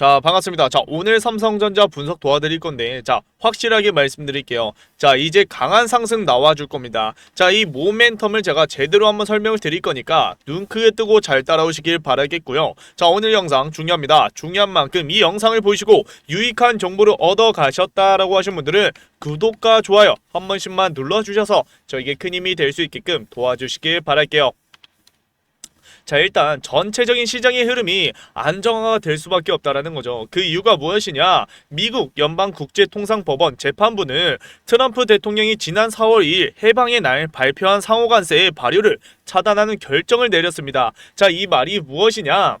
자, 반갑습니다. 자, 오늘 삼성전자 분석 도와드릴 건데, 자, 확실하게 말씀드릴게요. 자, 이제 강한 상승 나와줄 겁니다. 자, 이 모멘텀을 제가 제대로 한번 설명을 드릴 거니까, 눈 크게 뜨고 잘 따라오시길 바라겠고요. 자, 오늘 영상 중요합니다. 중요한 만큼 이 영상을 보시고, 유익한 정보를 얻어 가셨다라고 하신 분들은, 구독과 좋아요 한 번씩만 눌러주셔서, 저에게 큰 힘이 될 수 있게끔 도와주시길 바랄게요. 자 일단 전체적인 시장의 흐름이 안정화가 될 수밖에 없다라는 거죠. 그 이유가 무엇이냐? 미국 연방 국제통상법원 재판부는 트럼프 대통령이 지난 4월 2일 해방의 날 발표한 상호관세의 발효를 차단하는 결정을 내렸습니다. 자 이 말이 무엇이냐?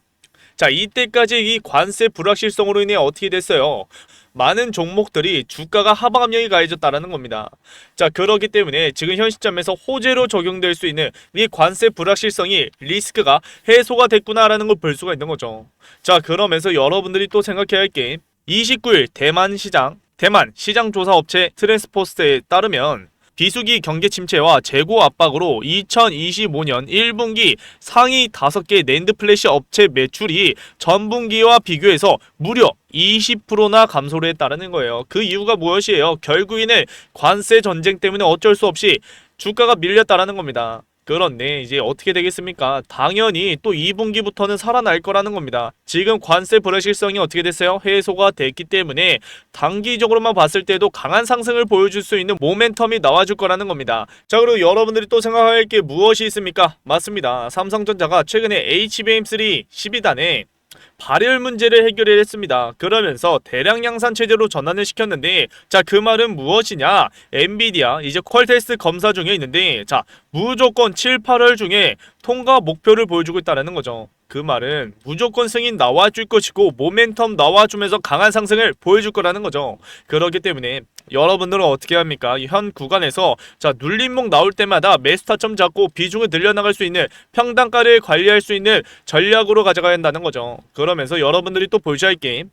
자 이때까지 이 관세 불확실성으로 인해 어떻게 됐어요? 많은 종목들이 주가가 하방 압력이 가해졌다라는 겁니다. 자 그렇기 때문에 지금 현 시점에서 호재로 적용될 수 있는 이 관세 불확실성이 리스크가 해소가 됐구나라는 걸 볼 수가 있는 거죠. 자 그러면서 여러분들이 또 생각해야 할 게 29일 대만 시장 대만 시장 조사 업체 트랜스포스트에 따르면 비수기 경제 침체와 재고 압박으로 2025년 1분기 상위 5개 낸드 플래시 업체 매출이 전분기와 비교해서 무려 20%나 감소를 했다는 거예요. 그 이유가 무엇이에요? 결국에는 관세 전쟁 때문에 어쩔 수 없이 주가가 밀렸다라는 겁니다. 그런데 이제 어떻게 되겠습니까? 당연히 또 2분기부터는 살아날 거라는 겁니다. 지금 관세 불확실성이 어떻게 됐어요? 해소가 됐기 때문에 단기적으로만 봤을 때도 강한 상승을 보여줄 수 있는 모멘텀이 나와줄 거라는 겁니다. 자 그리고 여러분들이 또 생각할 게 무엇이 있습니까? 맞습니다. 삼성전자가 최근에 HBM3 12단에 발열 문제를 해결했습니다. 그러면서 대량 양산 체제로 전환을 시켰는데 자 그 말은 무엇이냐? 엔비디아 이제 퀄테스트 검사 중에 있는데 자 무조건 7, 8월 중에 통과 목표를 보여주고 있다는 거죠. 그 말은 무조건 승인 나와줄 것이고 모멘텀 나와주면서 강한 상승을 보여줄 거라는 거죠. 그렇기 때문에 여러분들은 어떻게 합니까? 현 구간에서 자 눌림목 나올 때마다 매수타점 잡고 비중을 늘려나갈 수 있는 평단가를 관리할 수 있는 전략으로 가져가야 한다는 거죠. 그러면서 여러분들이 또 보셔야 할게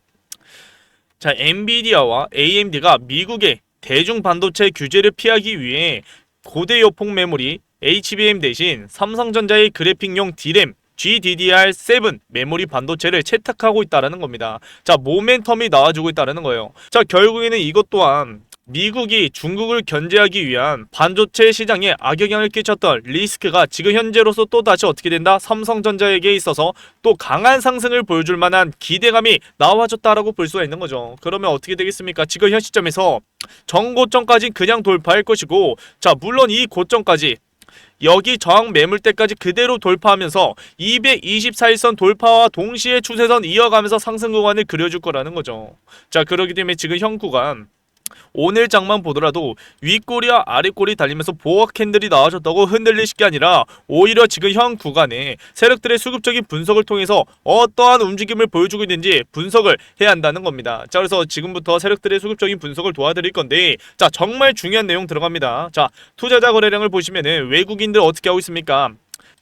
자, 엔비디아와 AMD가 미국의 대중 반도체 규제를 피하기 위해 고대 여폭 메모리 HBM 대신 삼성전자의 그래픽용 D램 GDDR7 메모리 반도체를 채택하고 있다라는 겁니다. 자, 모멘텀이 나와주고 있다라는 거예요. 자, 결국에는 이것 또한 미국이 중국을 견제하기 위한 반도체 시장에 악영향을 끼쳤던 리스크가 지금 현재로서 또 다시 어떻게 된다? 삼성전자에게 있어서 또 강한 상승을 보여줄 만한 기대감이 나와줬다라고 볼 수가 있는 거죠. 그러면 어떻게 되겠습니까? 지금 현 시점에서 정고점까지 그냥 돌파할 것이고, 자 물론 이 고점까지 여기 저항 매물대까지 그대로 돌파하면서 224일선 돌파와 동시에 추세선 이어가면서 상승 구간을 그려줄 거라는 거죠. 자 그렇기 때문에 지금 현 구간 오늘 장만 보더라도 윗꼬리와 아랫꼬리 달리면서 보호 캔들이 나와줬다고 흔들리실 게 아니라 오히려 지금 현 구간에 세력들의 수급적인 분석을 통해서 어떠한 움직임을 보여주고 있는지 분석을 해야 한다는 겁니다. 자 그래서 지금부터 세력들의 수급적인 분석을 도와드릴 건데 자 정말 중요한 내용 들어갑니다. 자 투자자 거래량을 보시면은 외국인들 어떻게 하고 있습니까?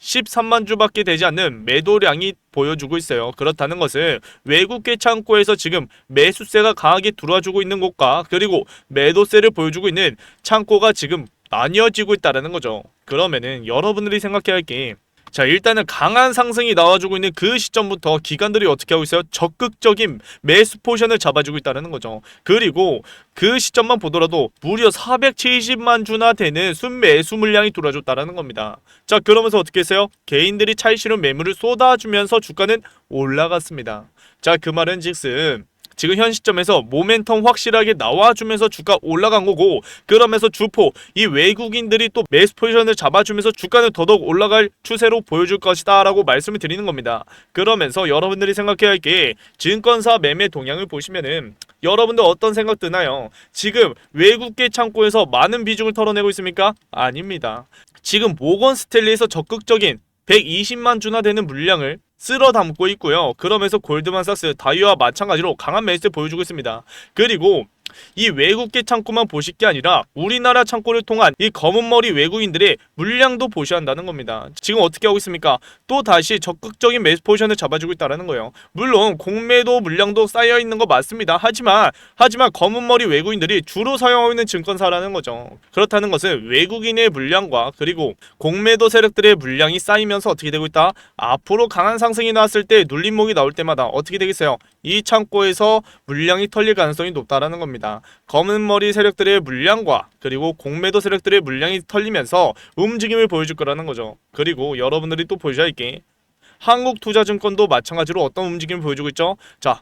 13만 주밖에 되지 않는 매도량이 보여주고 있어요. 그렇다는 것은 외국계 창고에서 지금 매수세가 강하게 들어와주고 있는 곳과 그리고 매도세를 보여주고 있는 창고가 지금 나뉘어지고 있다는 거죠. 그러면은 여러분들이 생각해야 할 게 자 일단은 강한 상승이 나와주고 있는 그 시점부터 기관들이 어떻게 하고 있어요? 적극적인 매수 포션을 잡아주고 있다는 거죠. 그리고 그 시점만 보더라도 무려 470만 주나 되는 순매수 물량이 들어와줬다는 겁니다. 자 그러면서 어떻게 했어요? 개인들이 차익 실현 매물을 쏟아주면서 주가는 올라갔습니다. 자 그 말은 즉슨 지금 현 시점에서 모멘텀 확실하게 나와주면서 주가 올라간 거고 그러면서 주포 이 외국인들이 또 매수 포지션을 잡아주면서 주가는 더더욱 올라갈 추세로 보여줄 것이다 라고 말씀을 드리는 겁니다 그러면서 여러분들이 생각해야 할 게 증권사 매매 동향을 보시면은 여러분들 어떤 생각 드나요? 지금 외국계 창고에서 많은 비중을 털어내고 있습니까? 아닙니다 지금 모건 스탠리에서 적극적인 120만 주나 되는 물량을 쓸어 담고 있고요. 그러면서 골드만삭스, 다이와 마찬가지로 강한 매수를 보여주고 있습니다. 그리고 이 외국계 창고만 보실 게 아니라 우리나라 창고를 통한 이 검은 머리 외국인들의 물량도 보셔야 한다는 겁니다. 지금 어떻게 하고 있습니까? 또 다시 적극적인 매수 포지션을 잡아주고 있다는 거예요. 물론 공매도 물량도 쌓여 있는 거 맞습니다. 하지만 하지만 검은 머리 외국인들이 주로 사용하고 있는 증권사라는 거죠. 그렇다는 것은 외국인의 물량과 그리고 공매도 세력들의 물량이 쌓이면서 어떻게 되고 있다? 앞으로 강한 상승이 나왔을 때 눌림목이 나올 때마다 어떻게 되겠어요? 이 창고에서 물량이 털릴 가능성이 높다라는 겁니다. 검은 머리 세력들의 물량과 그리고 공매도 세력들의 물량이 털리면서 움직임을 보여줄 거라는 거죠. 그리고 여러분들이 또 보셔야 할게 한국투자증권도 마찬가지로 어떤 움직임을 보여주고 있죠? 자,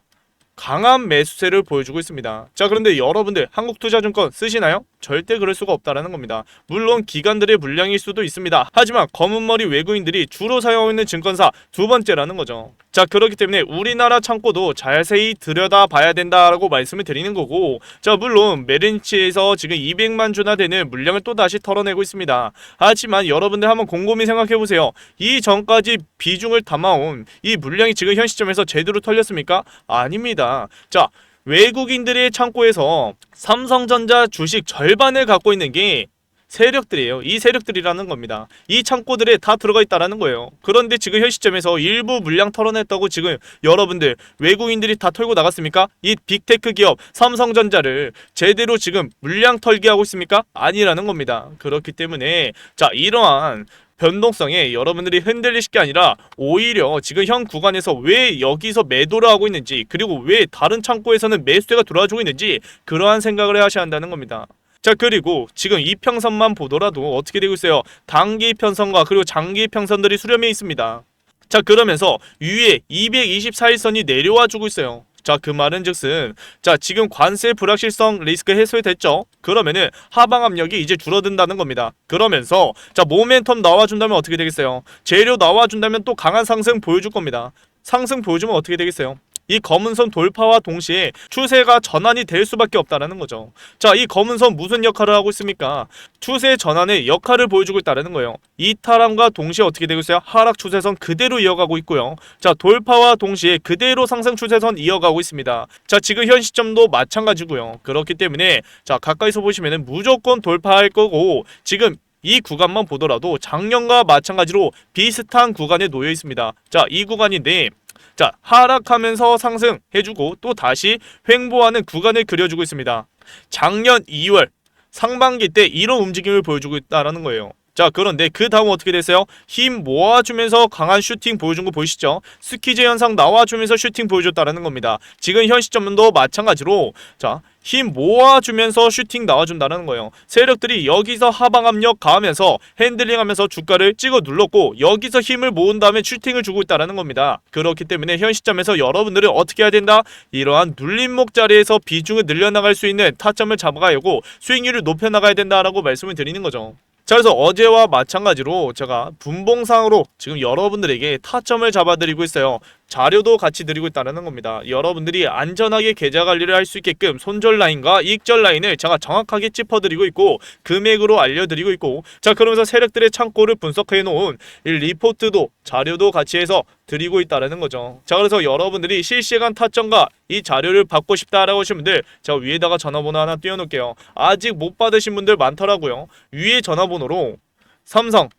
강한 매수세를 보여주고 있습니다. 자, 그런데 여러분들 한국투자증권 쓰시나요? 절대 그럴 수가 없다라는 겁니다. 물론 기관들의 물량일 수도 있습니다. 하지만 검은 머리 외국인들이 주로 사용하고 있는 증권사 두 번째라는 거죠. 자, 그렇기 때문에 우리나라 창고도 자세히 들여다 봐야 된다라고 말씀을 드리는 거고, 자, 물론 메린치에서 지금 200만 주나 되는 물량을 또 다시 털어내고 있습니다. 하지만 여러분들 한번 곰곰이 생각해 보세요. 이 전까지 비중을 담아온 이 물량이 지금 현 시점에서 제대로 털렸습니까? 아닙니다. 자, 외국인들의 창고에서 삼성전자 주식 절반을 갖고 있는 게 세력들이에요. 이 세력들이라는 겁니다. 이 창고들에 다 들어가 있다라는 거예요. 그런데 지금 현 시점에서 일부 물량 털어냈다고 지금 여러분들 외국인들이 다 털고 나갔습니까? 이 빅테크 기업 삼성전자를 제대로 지금 물량 털기 하고 있습니까? 아니라는 겁니다. 그렇기 때문에 자 이러한 변동성에 여러분들이 흔들리실 게 아니라 오히려 지금 현 구간에서 왜 여기서 매도를 하고 있는지 그리고 왜 다른 창고에서는 매수세가 들어와주고 있는지 그러한 생각을 하셔야 한다는 겁니다. 자 그리고 지금 이평선만 보더라도 어떻게 되고 있어요? 단기 편선과 그리고 장기 평선들이 수렴해 있습니다. 자 그러면서 위에 224일선이 내려와 주고 있어요. 자 그 말은 즉슨 자 지금 관세 불확실성 리스크 해소됐죠 그러면은 하방 압력이 이제 줄어든다는 겁니다 그러면서 자 모멘텀 나와준다면 어떻게 되겠어요 재료 나와준다면 또 강한 상승 보여줄 겁니다 상승 보여주면 어떻게 되겠어요 이 검은 선 돌파와 동시에 추세가 전환이 될 수밖에 없다라는 거죠. 자, 이 검은 선 무슨 역할을 하고 있습니까? 추세 전환의 역할을 보여주고 있다라는 거예요. 이탈함과 동시에 어떻게 되고 있어요? 하락 추세선 그대로 이어가고 있고요. 자, 돌파와 동시에 그대로 상승 추세선 이어가고 있습니다. 자, 지금 현 시점도 마찬가지고요. 그렇기 때문에 자, 가까이서 보시면은 무조건 돌파할 거고 지금 이 구간만 보더라도 작년과 마찬가지로 비슷한 구간에 놓여 있습니다. 자, 이 구간인데 자, 하락하면서 상승해주고 또 다시 횡보하는 구간을 그려주고 있습니다. 작년 2월 상반기 때 이런 움직임을 보여주고 있다라는 거예요. 자, 그런데 그 다음 어떻게 됐어요? 힘 모아주면서 강한 슈팅 보여준 거 보이시죠? 스키즈 현상 나와주면서 슈팅 보여줬다라는 겁니다. 지금 현 시점도 마찬가지로 자, 힘 모아주면서 슈팅 나와준다는 거예요. 세력들이 여기서 하방 압력 가하면서 핸들링하면서 주가를 찍어 눌렀고 여기서 힘을 모은 다음에 슈팅을 주고 있다는 겁니다. 그렇기 때문에 현 시점에서 여러분들은 어떻게 해야 된다? 이러한 눌림목 자리에서 비중을 늘려나갈 수 있는 타점을 잡아가고 수익률을 높여나가야 된다라고 말씀을 드리는 거죠. 자 그래서 어제와 마찬가지로 제가 분봉상으로 지금 여러분들에게 타점을 잡아드리고 있어요. 자료도 같이 드리고 있다는 겁니다. 여러분들이 안전하게 계좌 관리를 할 수 있게끔 손절 라인과 익절 라인을 제가 정확하게 짚어드리고 있고 금액으로 알려드리고 있고 자 그러면서 세력들의 창고를 분석해 놓은 이 리포트도 자료도 같이 해서 드리고 있다는 거죠. 자 그래서 여러분들이 실시간 타점과 이 자료를 받고 싶다라고 하신 분들 제가 위에다가 전화번호 하나 띄워놓을게요. 아직 못 받으신 분들 많더라고요. 위에 전화번호로 삼성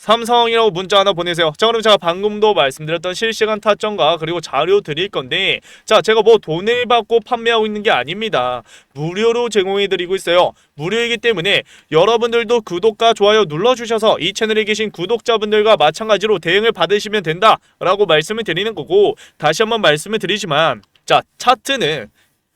삼성이라고 문자 하나 보내세요. 자, 그럼 제가 방금도 말씀드렸던 실시간 타점과 그리고 자료 드릴 건데, 자, 제가 뭐 돈을 받고 판매하고 있는 게 아닙니다. 무료로 제공해 드리고 있어요. 무료이기 때문에 여러분들도 구독과 좋아요 눌러주셔서 이 채널에 계신 구독자분들과 마찬가지로 대응을 받으시면 된다라고 말씀을 드리는 거고, 다시 한번 말씀을 드리지만, 자, 차트는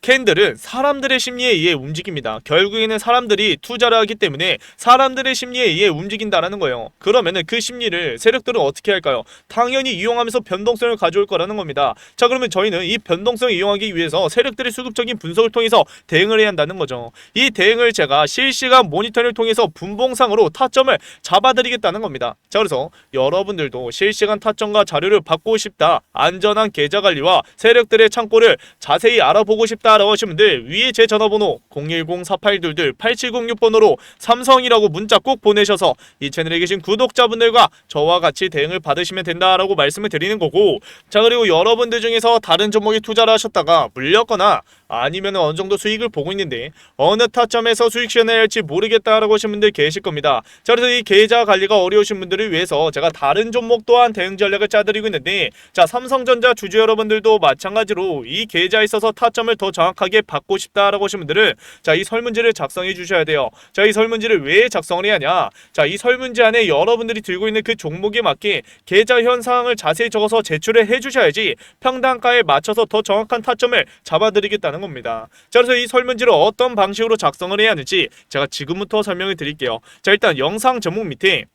캔들은 사람들의 심리에 의해 움직입니다. 결국에는 사람들이 투자를 하기 때문에 사람들의 심리에 의해 움직인다라는 거예요. 그러면은 그 심리를 세력들은 어떻게 할까요? 당연히 이용하면서 변동성을 가져올 거라는 겁니다. 자, 그러면 저희는 이 변동성을 이용하기 위해서 세력들의 수급적인 분석을 통해서 대응을 해야 한다는 거죠. 이 대응을 제가 실시간 모니터링을 통해서 분봉상으로 타점을 잡아드리겠다는 겁니다. 자, 그래서 여러분들도 실시간 타점과 자료를 받고 싶다. 안전한 계좌 관리와 세력들의 창고를 자세히 알아보고 싶다. 라고 하시는 분들 위에 제 전화번호 010-4822-8706번호로 삼성이라고 문자 꼭 보내셔서 이 채널에 계신 구독자분들과 저와 같이 대응을 받으시면 된다라고 말씀을 드리는 거고 자 그리고 여러분들 중에서 다른 종목에 투자를 하셨다가 물렸거나 아니면 어느 정도 수익을 보고 있는데 어느 타점에서 수익 실현해야 할지 모르겠다라고 하신 분들 계실 겁니다. 자 그래서 이 계좌 관리가 어려우신 분들을 위해서 제가 다른 종목 또한 대응 전략을 짜드리고 있는데 자 삼성전자 주주 여러분들도 마찬가지로 이 계좌에 있어서 타점을 더 정확하게 받고 싶다라고 하신 분들은 자이 설문지를 작성해 주셔야 돼요. 자 이 설문지를 왜 작성을 해야 하냐? 자 이 설문지 안에 여러분들이 들고 있는 그 종목에 맞게 계좌 현상을 자세히 적어서 제출을 해주셔야지 평단가에 맞춰서 더 정확한 타점을 잡아드리겠다는 겁니다. 자 그래서 이 설문지를 어떤 방식으로 작성을 해야 하는지 제가 지금부터 설명을 드릴게요. 자 일단 영상 제목 밑에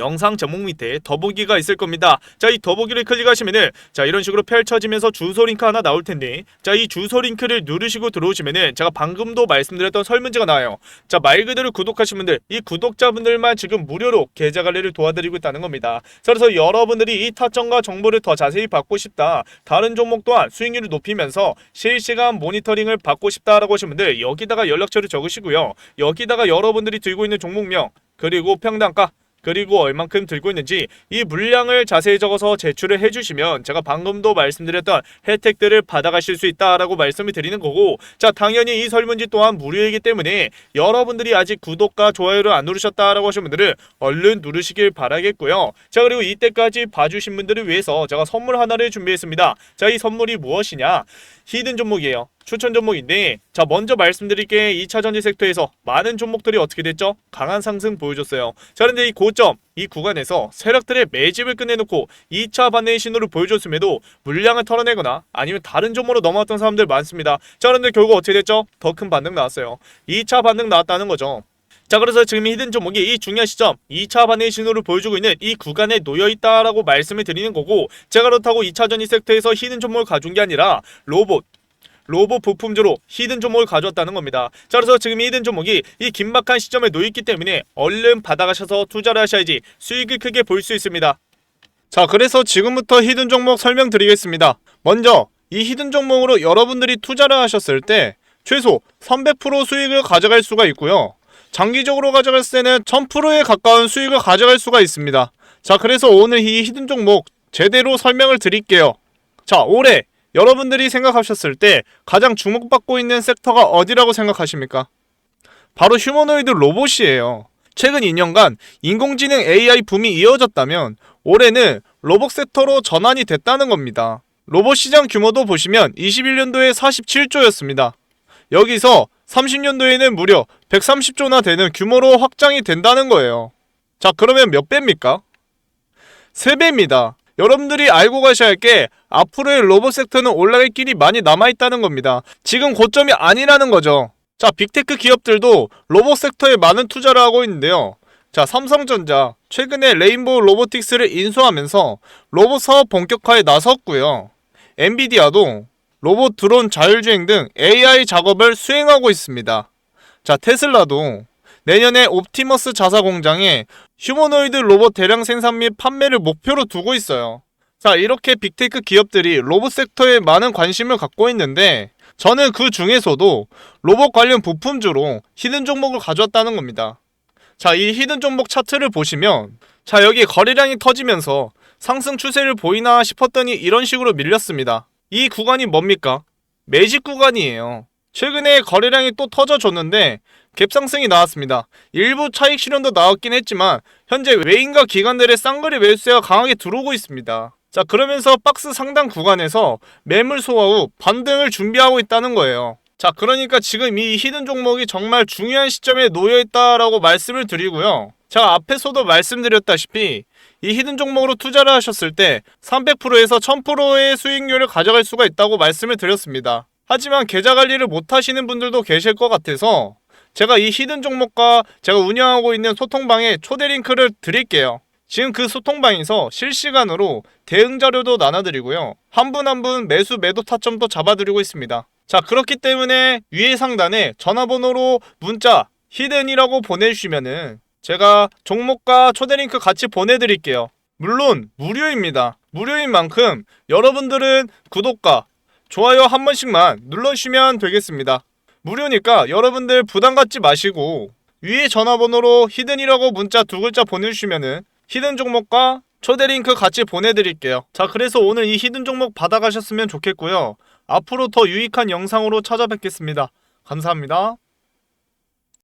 영상 제목 밑에 더보기가 있을 겁니다. 자, 이 더보기를 클릭하시면은 자, 이런 식으로 펼쳐지면서 주소 링크 하나 나올 텐데 자, 이 주소 링크를 누르시고 들어오시면은 제가 방금도 말씀드렸던 설문지가 나와요. 자, 말 그대로 구독하신 분들, 이 구독자분들만 지금 무료로 계좌 관리를 도와드리고 있다는 겁니다. 자, 그래서 여러분들이 이 타점과 정보를 더 자세히 받고 싶다. 다른 종목 또한 수익률을 높이면서 실시간 모니터링을 받고 싶다라고 하신 분들 여기다가 연락처를 적으시고요. 여기다가 여러분들이 들고 있는 종목명 그리고 평단가 그리고 얼만큼 들고 있는지 이 물량을 자세히 적어서 제출을 해주시면 제가 방금도 말씀드렸던 혜택들을 받아가실 수 있다라고 말씀을 드리는 거고 자 당연히 이 설문지 또한 무료이기 때문에 여러분들이 아직 구독과 좋아요를 안 누르셨다라고 하신 분들은 얼른 누르시길 바라겠고요. 자 그리고 이때까지 봐주신 분들을 위해서 제가 선물 하나를 준비했습니다. 자 이 선물이 무엇이냐? 히든 종목이에요. 추천 종목인데 자 먼저 말씀드릴 게 2차 전지 섹터에서 많은 종목들이 어떻게 됐죠? 강한 상승 보여줬어요. 자 그런데 이 고점 이 구간에서 세력들의 매집을 끝내놓고 2차 반대의 신호를 보여줬음에도 물량을 털어내거나 아니면 다른 종목으로 넘어왔던 사람들 많습니다. 자 그런데 결국 어떻게 됐죠? 더 큰 반등 나왔어요. 2차 반등 나왔다는 거죠. 자 그래서 지금 히든 종목이 이 중요한 시점 2차 반의 신호를 보여주고 있는 이 구간에 놓여 있다라고 말씀을 드리는 거고 제가 그렇다고 2차 전지 섹터에서 히든 종목을 가져온 게 아니라 로봇 로봇 부품주로 히든 종목을 가져왔다는 겁니다. 자 그래서 지금 이 히든 종목이 이 긴박한 시점에 놓여 있기 때문에 얼른 받아가셔서 투자를 하셔야지 수익을 크게 볼 수 있습니다. 자 그래서 지금부터 히든 종목 설명드리겠습니다. 먼저 이 히든 종목으로 여러분들이 투자를 하셨을 때 최소 300% 수익을 가져갈 수가 있고요. 장기적으로 가져갈 때는 1000%에 가까운 수익을 가져갈 수가 있습니다. 자, 그래서 오늘 이 히든 종목 제대로 설명을 드릴게요. 자, 올해 여러분들이 생각하셨을 때 가장 주목받고 있는 섹터가 어디라고 생각하십니까? 바로 휴머노이드 로봇이에요. 최근 2년간 인공지능 AI 붐이 이어졌다면 올해는 로봇 섹터로 전환이 됐다는 겁니다. 로봇 시장 규모도 보시면 21년도에 47조였습니다. 여기서 30년도에는 무려 130조나 되는 규모로 확장이 된다는 거예요. 자, 그러면 몇 배입니까? 3배입니다. 여러분들이 알고 가셔야 할 게 앞으로의 로봇 섹터는 올라갈 길이 많이 남아있다는 겁니다. 지금 고점이 아니라는 거죠. 자, 빅테크 기업들도 로봇 섹터에 많은 투자를 하고 있는데요. 자, 삼성전자 최근에 레인보우 로보틱스를 인수하면서 로봇 사업 본격화에 나섰고요. 엔비디아도 로봇 드론 자율주행 등 AI 작업을 수행하고 있습니다. 자, 테슬라도 내년에 옵티머스 자사 공장에 휴머노이드 로봇 대량 생산 및 판매를 목표로 두고 있어요. 자, 이렇게 빅테크 기업들이 로봇 섹터에 많은 관심을 갖고 있는데 저는 그 중에서도 로봇 관련 부품주로 히든 종목을 가져왔다는 겁니다. 자, 이 히든 종목 차트를 보시면 자, 여기 거래량이 터지면서 상승 추세를 보이나 싶었더니 이런 식으로 밀렸습니다. 이 구간이 뭡니까? 매직 구간이에요. 최근에 거래량이 또 터져줬는데 갭상승이 나왔습니다. 일부 차익 실현도 나왔긴 했지만 현재 외인과 기관들의 쌍거리 매수세가 강하게 들어오고 있습니다. 자 그러면서 박스 상단 구간에서 매물 소화 후 반등을 준비하고 있다는 거예요. 자 그러니까 지금 이 히든 종목이 정말 중요한 시점에 놓여 있다라고 말씀을 드리고요. 제가 앞에서도 말씀드렸다시피 이 히든 종목으로 투자를 하셨을 때 300%에서 1000%의 수익률을 가져갈 수가 있다고 말씀을 드렸습니다. 하지만 계좌 관리를 못 하시는 분들도 계실 것 같아서 제가 이 히든 종목과 제가 운영하고 있는 소통방에 초대 링크를 드릴게요. 지금 그 소통방에서 실시간으로 대응 자료도 나눠드리고요. 한 분 한 분 매수 매도 타점도 잡아드리고 있습니다. 자, 그렇기 때문에 위에 상단에 전화번호로 문자 히든이라고 보내주시면은 제가 종목과 초대 링크 같이 보내드릴게요. 물론 무료입니다. 무료인 만큼 여러분들은 구독과 좋아요 한 번씩만 눌러주시면 되겠습니다. 무료니까 여러분들 부담 갖지 마시고 위에 전화번호로 히든이라고 문자 두 글자 보내주시면은 히든 종목과 초대 링크 같이 보내드릴게요. 자, 그래서 오늘 이 히든 종목 받아가셨으면 좋겠고요. 앞으로 더 유익한 영상으로 찾아뵙겠습니다. 감사합니다.